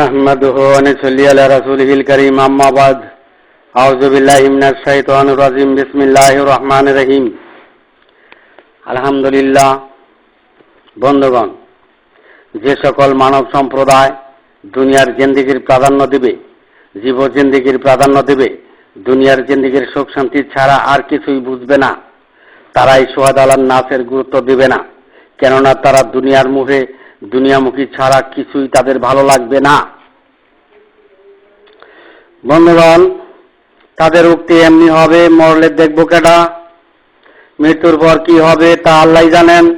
نحمده ونصلي على رسوله الكريم أما بعد أعوذ بالله من الشيطان الرجيم بسم الله الرحمن الرحيم আলহামদুলিল্লাহ বন্ধুগণ যে সকল মানব সম্প্রদায় দুনিয়ার জিন্দিগির প্রাধান্য দেবে জীব জিন্দিগির প্রাধান্য দেবে দুনিয়ার জিন্দিগির সুখ শান্তি ছাড়া আর কিছুই বুঝবে না তারা এই সোহাদ আলার নাচের গুরুত্ব দেবে না কেননা তারা দুনিয়ার মুখে দুনিয়ামুখী ছাড়া কিছুই তাদের ভালো লাগবে না। বন্ধুগণ, তাদের উক্তি এমনি হবে, মরলে দেখব কেটা মৃত্যুর পর কি হবে তা আল্লাহ জানেন।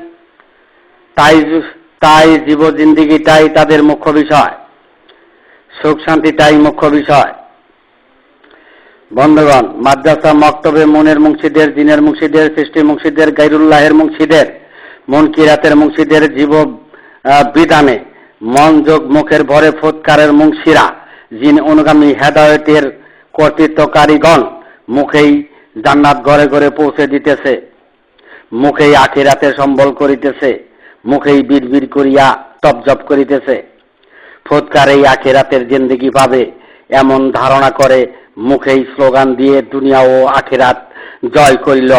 তাই তাই জীব জিন্দিগিটাই তাদের মুখ্য বিষয়। সুখ শান্তিটাই মুখ্য বিষয়। বন্ধুগণ, মাদ্রাসা মক্তবে মনের মুংশিদের জিনের মুংশিদের সৃষ্টি মুন্সিদের গাইরুল্লাহের মুংশিদের মন কিরাতের মুংশিদের জীব বিধানে মন যোগ মুখের ভরে ফুৎকারের মুন্সিরা, যিনি অনুগামী হেদায়তের কর্তৃত্বকারীগণ, মুখেই জান্নাত ঘরে ঘরে পৌঁছে দিতেছে, মুখেই আখিরাতে সম্বল করিতেছে, মুখেই বিড়বিড় করিয়া তপজপ করিতেছে। ফুৎকার এই আখেরাতের জিন্দিগি পাবে, এমন ধারণা করে মুখেই স্লোগান দিয়ে দুনিয়া ও আখেরাত জয় করিল।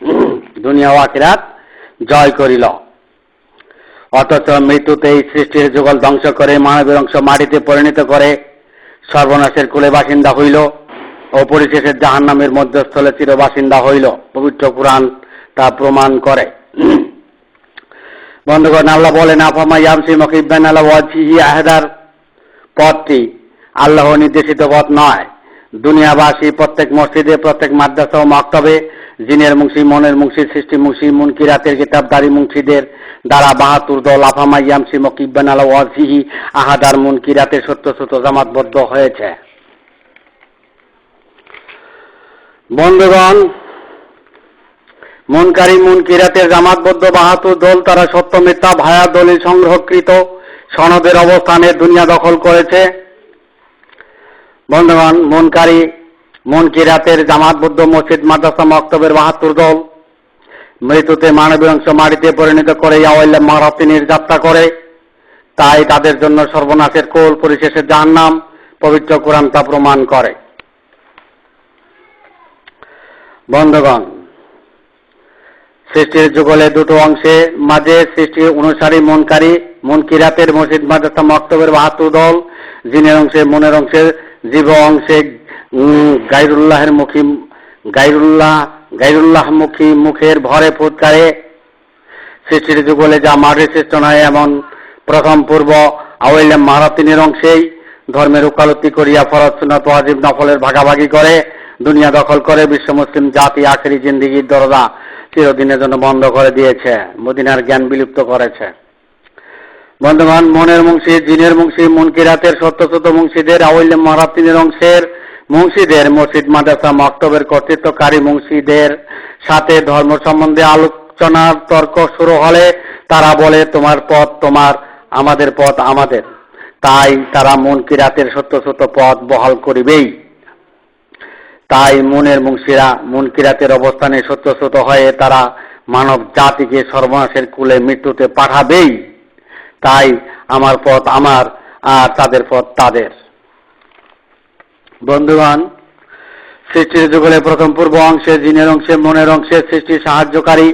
দুনিয়া ও আখেরাত জয় করিল। অথচ মৃত্যুতেই সৃষ্টির যুগল ধ্বংস করে মানবের অংশ মাটিতে পরিণত করে সর্বনাশের কুলে বাসিন্দা হইল ও পরিশেষের জাহান নামের মধ্যস্থলে চির বাসিন্দা হইল। পবিত্র পুরাণ তা প্রমাণ করে। বন্ধুগণ, আল্লাহ বলেন, আফামা ইয়ামসি মকিবান আল্লাহ ওয়াজিহি আহেদার? পথটি আল্লাহ নির্দেশিত পথ নয়। দুনিয়াবাসী প্রত্যেক মসজিদে, প্রত্যেক মাদ্রাসা ও মক্তবে জিনের মুন্সি, মনের মুন্সি, সৃষ্টি মুন্সি মুনকিরাতের কিতাবদারি মুন্সিদের দ্বারা বাহাতুর দল আফামা ইয়ামসি মকিবান আল্লাহ ওয়াজিহি, আহাদার মুনকিরাতে সত্য সত্য জামাতবদ্ধ হয়েছে। বন্ধুগণ, মুনকারী মুনকিরাতের জামাতবদ্ধ বাহাতুর দল, তারা সত্য মিথ্যা, ভায়া, দলিল সংগ্রহকৃত সনদের অবস্থানে দুনিয়া দখল করেছে। বন্ধুগণ, মুনকারী মুনকিরাতের জামাতবদ্ধ মসজিদ, মাদ্রাসা, মক্তবের বাহাত্তর দল মৃত্যুতে মানবীয় অংশ মাটিতে পরিণত করে ইয়াওয়াল্লা মারাতিনের যাত্রা করে। তাই তাদের জন্য সর্বনাশের কোল পরিশেষে যার নাম পবিত্র কোরআন তা প্রমাণ করে। বন্ধুগণ, সৃষ্টির যুগলে দুটো অংশে মাঝে সৃষ্টি অনুসারী মনকারী মনকিরাতের মসজিদ, মাদ্রাসা, মক্তবের বাহাত্তর দল, জিনের অংশে, মনের অংশে, জীব অংশে গাইরুল্লাহের মুখী, গাইরুল্লাহ গাইরুল্লাহ মুখী, মুখের ভরে ফুৎকারে। সৃষ্টির যুগলে যা মাঠে সৃষ্ট নয়, এমন প্রথম পূর্ব আওয়াইলে মারাতিনের অংশেই ধর্মের উকালতি করিয়া ফরজ ওয়াজিব নফলের ভাগাভাগি করে, দুনিয়া দখল করে বিশ্ব মুসলিম জাতি আখেরি জিন্দিগির দরজা চিরদিনের জন্য বন্ধ করে দিয়েছে, মদিনার জ্ঞান বিলুপ্ত করেছে। বন্ধুগণ, মনের মুংশি জিনের মুংশী মুনকিরাতের সত্য সত্য মুংশিদের আউল্য মারাতিনের অংশের মুংশিদের মসজিদ মাদ্রাসা মক্তবের কর্তৃত্বকারী মুংশিদের সাথে ধর্ম সম্বন্ধে আলোচনার তর্ক শুরু হলে তারা বলে, তোমার পথ তোমার, আমাদের পথ আমাদের। তাই তারা মুনকিরাতের সত্য সত্য পথ বহাল করিবেই। তাই মনের মুংশীরা মুংশিরা মুনকিরাতের অবস্থানে সত্যশ্রুত হয়ে তারা মানব জাতিকে সর্বনাশের কুলে মৃত্যুতে পাঠাবেই। তাই আমার পথ আমার আর তাদের পথ তাদের। বন্ধুগণ, সৃষ্টির যুগলে প্রথম পূর্ব অংশে, জিনের অংশে, মনের অংশে সৃষ্টি সাহায্যকারী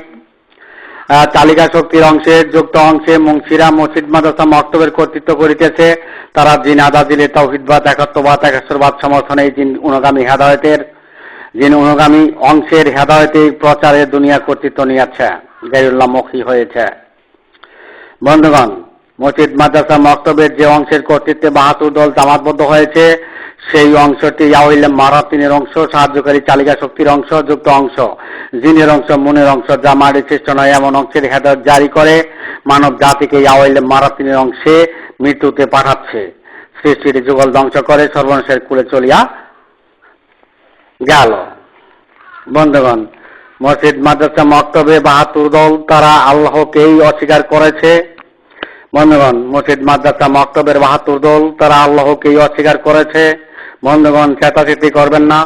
তালিকা শক্তির অংশে, যুক্ত অংশে মুংশিরা মসজিদ, মাদ্রাসা, মক্তবের কর্তৃত্ব করিতেছে। তারা জিন আদাদিলে তৌহিদবাদ একাত্মবাদ একাশ্বরবাদ সমর্থনে এই জিন অনুগামী হেদায়তের, জিন অনুগামী অংশের হেদায়তে প্রচারে দুনিয়া কর্তৃত্ব নিয়েছে গাইরুল্লাহমুখী হয়েছে। বন্ধুগণ, মসজিদ, মাদ্রাসা, মক্তবের যে অংশের কর্তৃত্বে বাহাত্তর দল জামাতবদ্ধ হয়েছে সেই অংশটি ইয়াউল মারাতিনের অংশ, সাহায্যকারী চালিকা শক্তির অংশ, যুক্ত অংশ। জিনের অংশ, মনের অংশ যা মারি সৃষ্ট নয় এমন অংশের হেদায়ত জারি করে মানব জাতিকে ইয়াউল মারাতিনের অংশে মৃত্যুতে পাঠাচ্ছে। সৃষ্টির যুগল ধ্বংস করে, সর্বনাশের কুলে চলিয়া গেল। বন্ধুগণ, মসজিদ, মাদ্রাসা, মক্তবে বাহাত্তর দল তারা আল্লাহকেই অস্বীকার করেছে। বন্ধুগণ, মসজিদ, মাদ্রাসা, মক্তবের বাহাত্তর দল তারা আল্লাহকেই অস্বীকার করেছে। বন্ধুগণ চেতাচেতি করবেন না।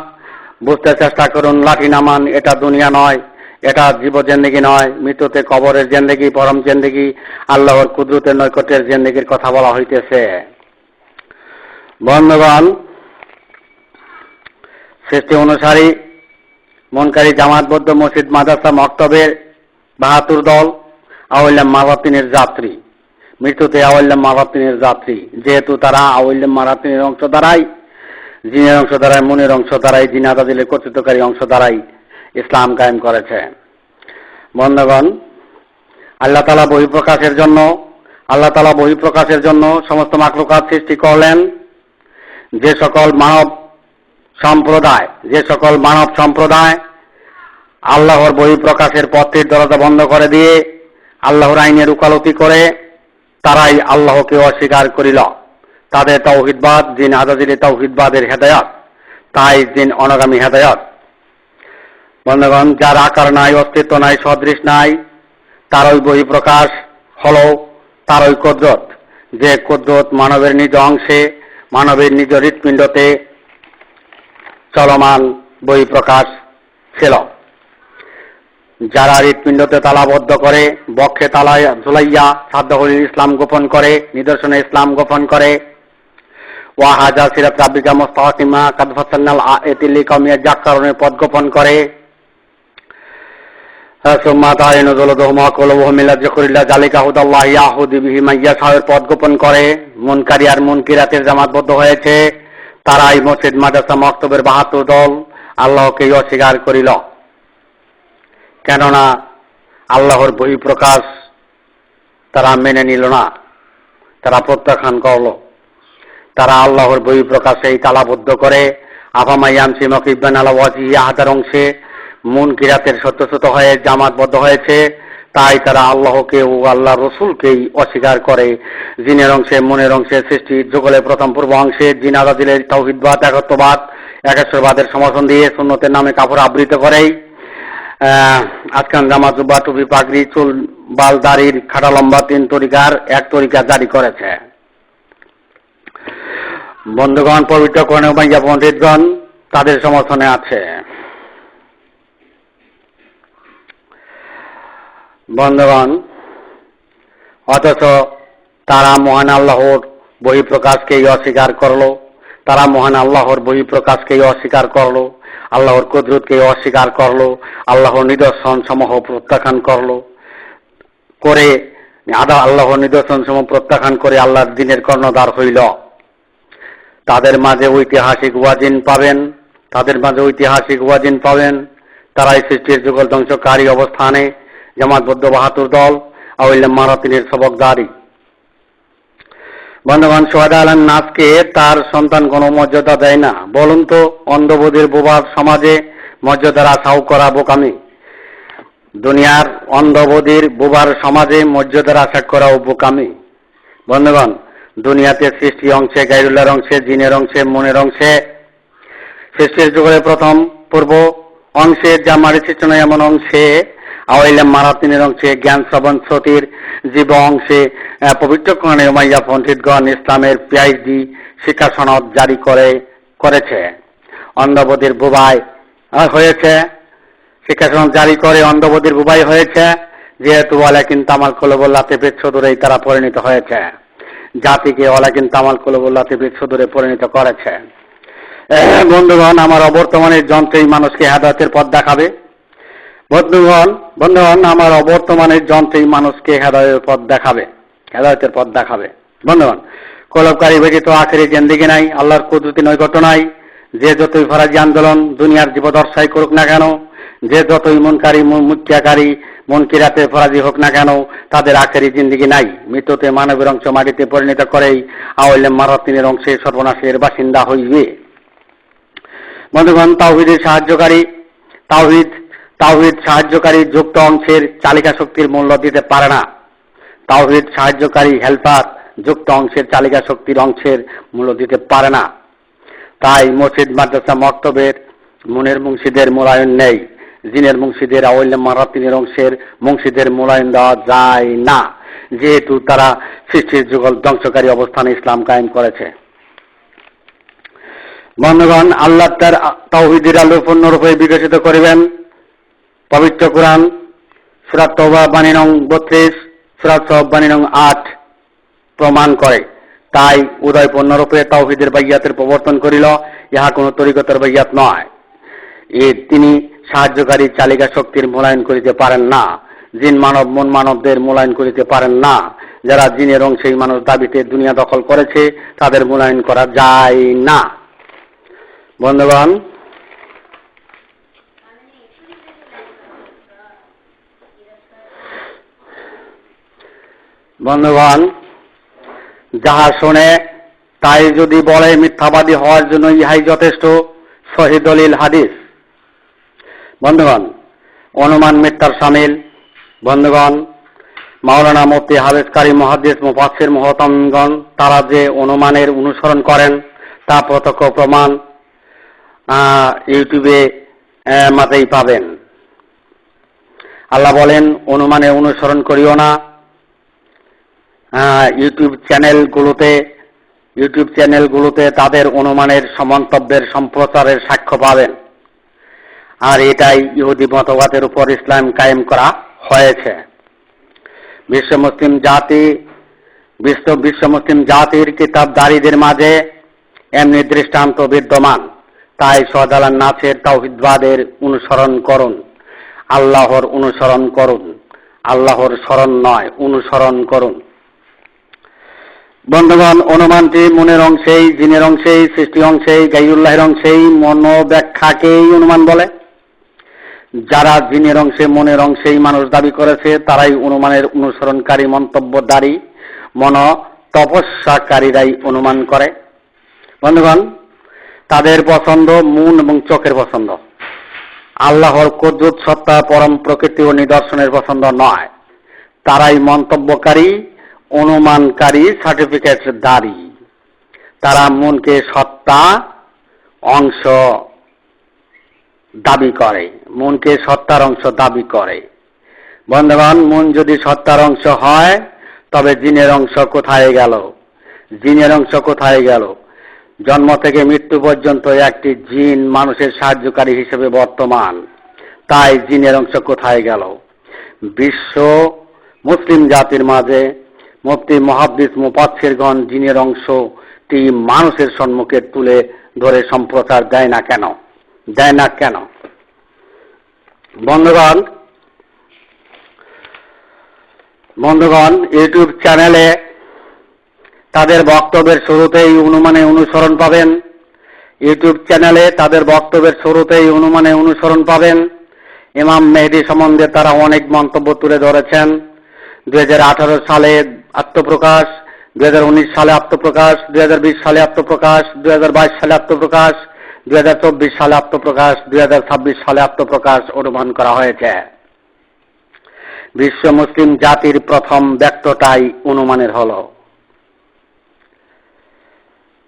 বুঝতে চেষ্টা করুন, লাঠি নামান এটা দুনিয়া নয়, এটা জীব জেন্দেগি নয়। মৃত্যুতে কবরের জেন্দেগি, পরম জেন্দেগি, আল্লাহর কুদরতের নৈকট্যের জেন্দেগির কথা বলা হইতেছে। বন্ধগণ, সৃষ্টি অনুসারী, মনকারী জামাতবদ্ধ মসজিদ, মাদ্রাসা, মক্তবের বাহাতুর দল আওয়াল্লাম মারাতিনের যাত্রী। মৃত্যুতে আওয়াল্লাম মারাতিনের যাত্রী। যেহেতু তারা আওয়াল্লাম মারাতিনের অংশ দ্বারাই জিনের অংশ দ্বারাই মনের অংশ দ্বারাই জিনাদা দিলের কর্তৃত্বকারী অংশ দ্বারাই ইসলাম কায়েম করেছে। বন্ধগণ, আল্লাহ তালা বহিঃপ্রকাশের জন্য, আল্লাহ তালা বহিঃপ্রকাশের জন্য সমস্ত মাকলুকাত সৃষ্টি করলেন। যে সকল মানব সম্প্রদায়, যে সকল মানব সম্প্রদায় আল্লাহর বহিঃপ্রকাশের পথটির দরজা বন্ধ করে দিয়ে, আল্লাহর আইনের উকালতি করে, তারাই আল্লাহকে অস্বীকার করিল। তাদের তৌহিদবাদ দিন আজাদির তৌহিদবাদের হেদায়ত, তাই দিন অনগামী হেদায়ত। বন্ধুগণ, যার আকার নাই, অস্তিত্ব নাই, সদৃশ নাই তার ওই বহিঃপ্রকাশ হল তার ওই কদ্রত। যে কদ্রত মানবের নিজ অংশে, মানবের নিজ হৃৎপিণ্ডতে চলমান বহিঃপ্রকাশ ছিল। যারা হৃৎপিণ্ডতে তালাবদ্ধ করে, বক্ষে তালায় ঝুলাইয়া সাধ্যহলির ইসলাম গোপন করে, নিদর্শনে ইসলাম গোপন করে ওয়াহাজা সিরাত রাব্বিকা মুস্তাকিমা কাদফাসান্নাল এতিলি কমিয়া জাকারণের পদ গোপন করে। পদ গোপন করে। মুনকারি আর মুনকিরাতের জামাতবদ্ধ হয়েছে। তারাই মসজিদ, মাদ্রাসা, মক্তবের বাহাত্তর দল আল্লাহকে অস্বীকার করিল। কেননা আল্লাহর বহিঃপ্রকাশ তারা মেনে নিল না, তারা প্রত্যাখ্যান করল। তারা আল্লাহর বই বহিঃপ্রকাশেই তালাবদ্ধ করে। আফামাইয়াম সিমক ইব্বান আলা আহাদার অংশে মন কিরাতের সত্যসত হয়ে জামাতবদ্ধ হয়েছে। তাই তারা আল্লাহকে ও আল্লাহ রসুলকেই অস্বীকার করে। জিনের অংশে, মনের অংশে সৃষ্টি যুগলের প্রথম পূর্ব অংশে জিন আজাদিলের তৌহিদবাদ, একত্ববাদ, একেশ্বরবাদের সমর্থন দিয়ে সুন্নতের নামে কাপড় আবৃত করেই। আজকাল জামা জুব্বা টুপি পাগড়ি, চুল বাল দাড়ির খাটা লম্বা তিন তরিকার এক তরিকা জারি করেছে। বন্ধুগণ, পবিত্র কর্ণে মাইয়া পণ্ডিতগণ তাদের সমর্থনে আছে। বন্ধুগণ, অথচ তারা মহান আল্লাহর বহিঃপ্রকাশকেই অস্বীকার করল। তারা মহান আল্লাহর বহিঃপ্রকাশকেই অস্বীকার করল। আল্লাহর কুদরতকে অস্বীকার করল। আল্লাহর নিদর্শন সমূহ প্রত্যাখ্যান করল। করে আদা আল্লাহর নিদর্শন সমূহ প্রত্যাখ্যান করে আল্লাহর দিনের কর্ণধার হইল। তাদের মাঝে ঐতিহাসিক ওয়াজিন পাবেন, তাদের মাঝে ঐতিহাসিক ওয়াজিন পাবেন। তারাই সৃষ্টির যুগল ধ্বংসকারী অবস্থানে জামাতবদ্ধ বাহাতুর দল আউল্লাম মারাতিনের সবকদারি বন্ধুবান সোহাদা আলম নাথকে তার সন্তান কোনো মর্যাদা দেয় না। বলুন তো, অন্ধবোধের বোবার সমাজে মর্যাদার আশাও করা বোকামি। দুনিয়ার অন্ধবোধের বোবার সমাজে মর্যাদার আশা করা বোকামি। বন্ধুগণ দুনিয়াতে সৃষ্টি অংশে গাইরুল্লার অংশে, জিনের অংশে, মনের অংশে। সৃষ্টির যুগের প্রথম পূর্ব অংশে যা মারি সৃষ্টি এমন অংশে, আওয়াইলাম মারাতিনের অংশে, জ্ঞান শ্রবণ শ্রুতির জীব অংশে পবিত্র কোরআনে উমাইয়া পণ্ডিতগণ ইসলামের পিআইডি শিক্ষা সনদ জারি করে, করেছে। অন্ধবোধের বুবাই হয়েছে। শিক্ষা সনদ জারি করে অন্ধবোধের বুবাই হয়েছে। যেহেতু ওয়ালাকিন তামাল কলবল্লাতে বেচ্ছদূরেই তারা পরিণত হয়েছে। জাতিকে ওয়ালাকিন তামাল কলবল্লাতে বেচ্ছদূরে পরিণত করেছে। বন্ধুগণ, আমার অবর্তমানের যন্ত্রেই মানুষকে হেদায়তের পথ দেখাবে। বন্ধুগণ বন্ধুগণ, আমার অবর্তমানের যন্ত্রেই মানুষকে হেদায়তের পথ দেখাবে। হেদায়তের পথ দেখাবে। বন্ধুগণ কলবকারী ব্যতীত আখেরি জেন্দিগি নাই, আল্লাহর কুদরতি নৈকট্য নাই। যে যতই ফরাজি আন্দোলন দুনিয়ার জীবদর্শাই করুক না কেন, যে যতই মনকারী মুখিয়াকারী মন কিরাতে ফরাজি হোক না কেন, তাদের আখেরি জিন্দিগি নাই। মৃত্যুতে মানবের অংশ মাটিতে পরিণত করেই আওয়াইলে মারাতিনের অংশে সর্বনাশের বাসিন্দা হইবে। বন্ধুগণ, তাওহিদের সাহায্যকারী, তাওহিদ তাওহিদ সাহায্যকারী যুক্ত অংশের চালিকা শক্তির মূল্য দিতে পারে না। তাওহিদ সাহায্যকারী হেল্পার যুক্ত অংশের চালিকা শক্তির অংশের মূল্য দিতে পারে না। তাই মসজিদ, মাদ্রাসা, মক্তবের, মনের মুংশিদের মূলায়ন নেই। জিনের মুংশিদের আওয়াল্য মারাতিনের অংশের মুংশিদের মূল্যায়ন দেওয়া যায় না। যেহেতু তারা সৃষ্টির যুগল ধ্বংসকারী অবস্থানে ইসলাম কায়েম করেছে। বন্ধুগণ, আল্লাহ তার তাওহিদের আলো পূর্ণরূপে বিকশিত করিবেন। পবিত্র কোরআন সুরাত বাণী নং বত্রিশ সুরাত বাণী নং আট প্রমাণ করে। তাই উদয় পূর্ণরূপে তাওহিদের বাইয়াতের প্রবর্তন করিল, ইহা কোন তরিকতার বাইয়াত নয়। এ তিনি সাহায্যকারী চালিকা শক্তির মূল্যায়ন করিতে পারেন না। জিন মানব, মন মানবদের মূল্যায়ন করিতে পারেন না। যারা জিনের অংশেই মানুষ দাবিতে দুনিয়া দখল করেছে, তাদের মূল্যায়ন করা যায় না। বন্ধুগণ বন্ধুগণ, যাহা শোনে তাই যদি বলে মিথ্যাবাদী হওয়ার জন্য ইহাই যথেষ্ট শহীদলিল হাদিস। বন্ধুগণ, অনুমান মিথ্যার সামিল। বন্ধুগণ, মাওলানা মুফতি হাফেজ কারি মহাদিস মুফাসির মহতমগণ তারা যে অনুমানের অনুসরণ করেন, তা প্রত্যক্ষ প্রমাণ ইউটিউবে মাতেই পাবেন। আল্লাহ বলেন অনুমানে অনুসরণ করিও না। ইউটিউব চ্যানেলগুলোতে ইউটিউব চ্যানেলগুলোতে তাদের অনুমানের, সমন্তব্যের, সম্প্রচারের সাক্ষ্য পাবেন। আর এটাই ইহুদি মতবাদের উপর ইসলাম কায়েম করা হয়েছে। বিশ্ব মুসলিম জাতি, বিশ্ব বিশ্ব মুসলিম জাতির কিতাবদারীদের মাঝে এমনি দৃষ্টান্ত বিদ্যমান। তাই সদালান নাচের তাওহিদবাদের অনুসরণ করুন। আল্লাহর অনুসরণ করুন। আল্লাহর স্মরণ নয়, অনুসরণ করুন। বন্ধুগণ, অনুমানটি মনের অংশেই, জিনের অংশেই সৃষ্টি অংশেই গাইউল্লাহের অংশেই মনোব্যাখ্যাকেই অনুমান বলে। যারা জিনের অংশে, মনের অংশেই মানুষ দাবি করেছে, তারাই অনুমানের অনুসরণকারী মন্তব্যদারী মন তপস্যাকারীরাই অনুমান করে। বন্ধুগণ, তাদের পছন্দ মন এবং চোখের পছন্দ। আল্লাহর কদ্দুত সত্তা, পরম প্রকৃতি ও নিদর্শনের পছন্দ নয়। তারাই মন্তব্যকারী, অনুমানকারী, সার্টিফিকেট দারি তারা মনকে সত্তা, অংশ দাবি করে, মনকে সত্তার অংশ দাবি করে। বন্ধুগণ, মন যদি সত্তার অংশ হয়, তবে জিনের অংশ কোথায় গেল? জিনের অংশ কোথায় গেল? জন্ম থেকে মৃত্যু পর্যন্ত একটি জিন মানুষের সাহায্যকারী হিসেবে বর্তমান। তাই জিনের অংশ কোথায় গেল? বিশ্ব মুসলিম জাতির মাঝে মুফতি মহাদ্দিস মুপাচ্ছেরগণ জিনের অংশটি মানুষের সম্মুখে তুলে ধরে সম্প্রচার দেয় না কেন? দেয় না কেন? বন্ধুগণ বন্ধুগণ, ইউটিউব চ্যানেলে তাদের বক্তব্যের শুরুতেই অনুমানে অনুসরণ পাবেন। ইউটিউব চ্যানেলে তাদের বক্তব্যের শুরুতেই অনুমানে অনুসরণ পাবেন। ইমাম মেহেদি সম্বন্ধে তারা অনেক মন্তব্য তুলে ধরেছেন। দুই হাজার আঠারো সালে আত্মপ্রকাশ দু হাজার উনিশ সালে আত্মপ্রকাশ দু হাজার বিশ সালে আত্মপ্রকাশ দু হাজার বাইশ সালে আত্মপ্রকাশ দুই সালে আত্মপ্রকাশ, দুই সালে আত্মপ্রকাশ অনুমান করা হয়েছে। বিশ্ব মুসলিম জাতির প্রথম ব্যক্তটাই অনুমানের হল।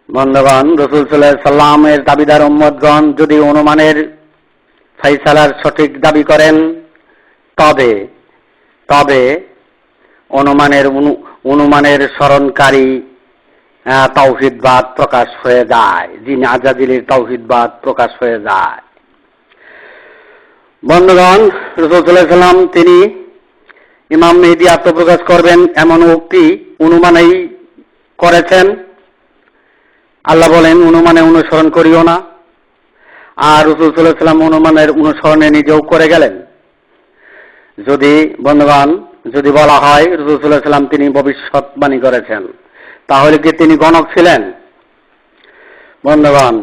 বন্ধুগণ, রসুল সাল্লাহ সাল্লামের দাবিদার উম্মদগণ যদি অনুমানের ফাইসালার সঠিক দাবি করেন, তবে তবে অনুমানের অনুমানের স্মরণকারী আহ, তাওহিদবাদ প্রকাশ হয়ে যায়। যিনি আজাদিলের তাওহিদবাদ প্রকাশ হয়ে যায়। বন্ধুগণ রসুল্লাহাম তিনি ইমাম মেহেদি আত্মপ্রকাশ করবেন এমন উক্তি অনুমানেই করেছেন। আল্লাহ বলেন অনুমানে অনুসরণ করিও না। আর রসুল সাল্লাহ সাল্লাম অনুমানের অনুসরণে নিজেও করে গেলেন। যদি বন্ধুগণ যদি বলা হয় রসুল্লাহ সাল্লাম তিনি ভবিষ্যৎবাণী করেছেন। তাহলে কি তিনি গণক ছিলেন? বন্ধুগণ,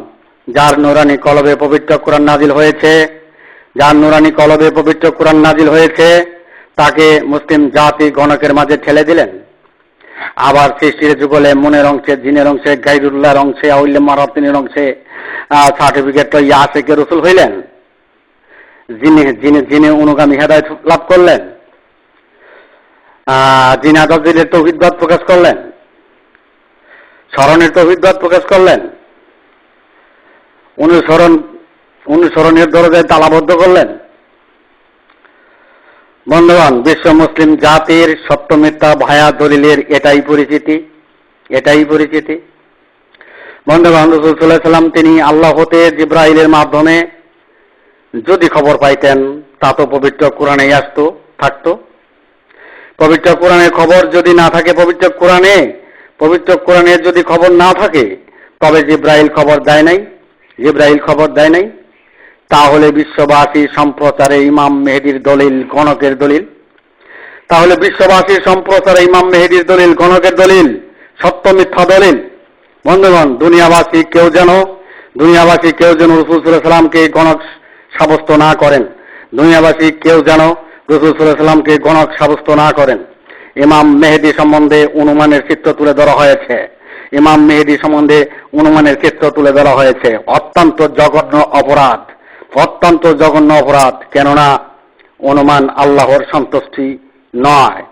যার নুরানি কলবে পবিত্র কোরআন নাজিল হয়েছে, যার নুরানি কলবে পবিত্র কোরআন নাজিল হয়েছে, তাকে মুসলিম জাতি গণকের মাঝে ঠেলে দিলেন। আবার সৃষ্টির যুগলে মনের অংশে, জিনের অংশে, গাইরুল্লাহর অংশে আউল্লে মারাতিনের অংশে সার্টিফিকেট ইয়া আছে কে রসুল হইলেন। যিনি যিনি যিনি অনুগামী হেদায়ত লাভ করলেন যিনি আজাদিলের তৌহিদবাদ প্রকাশ করলেন। স্মরণের তৌহিদবাদ প্রকাশ করলেন। অনুসরণ অনুসরণের দরজায় তালাবদ্ধ করলেন। বন্ধুগণ, বিশ্ব মুসলিম জাতির মিথ্যা ভায়া দলিলের এটাই পরিচিতি এটাই পরিচিতি। বন্ধুগণ সাল্লাম তিনি আল্লাহ হতে জিব্রাইলের মাধ্যমে যদি খবর পাইতেন, তা তো পবিত্র কোরআনেই আসতো, থাকতো। পবিত্র কোরআনের খবর যদি না থাকে, পবিত্র কোরআনে পবিত্র কোরআনের যদি খবর না থাকে, তবে জিব্রাইল খবর দেয় নাই, জিব্রাইল খবর দেয় নাই। তাহলে বিশ্ববাসী সম্প্রচারে ইমাম মেহেদির দলিল গণকের দলিল। তাহলে বিশ্ববাসীর সম্প্রচারে ইমাম মেহেদির দলিল গণকের দলিল, সত্য মিথ্যা দলিল। বন্ধুগণ, দুনিয়াবাসী কেউ যেন, দুনিয়াবাসী কেউ যেন রসুল সাল্লামকে গণক সাব্যস্ত না করেন। দুনিয়াবাসী কেউ যেন রসুল সাল্লামকে গণক সাব্যস্ত না করেন। ইমাম মেহেদি সম্বন্ধে অনুমানের চিত্র তুলে ধরা হয়েছে। ইমাম মেহেদি সম্বন্ধে অনুমানের চিত্র তুলে ধরা হয়েছে। অত্যন্ত জঘন্য অপরাধ। অত্যন্ত জঘন্য অপরাধ। কেননা অনুমান আল্লাহর সন্তুষ্টি নয়।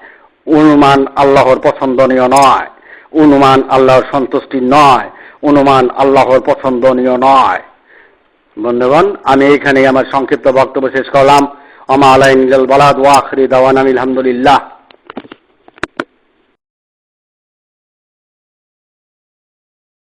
অনুমান আল্লাহর পছন্দনীয় নয়। অনুমান আল্লাহর সন্তুষ্টি নয়। অনুমান আল্লাহর পছন্দনীয় নয়। বন্ধুগণ, আমি এখানে আমার সংক্ষিপ্ত বক্তব্য শেষ করলাম। আমা আলাইন বালাদ ওয়াখরি দাওয়ান আলহামদুলিল্লাহ।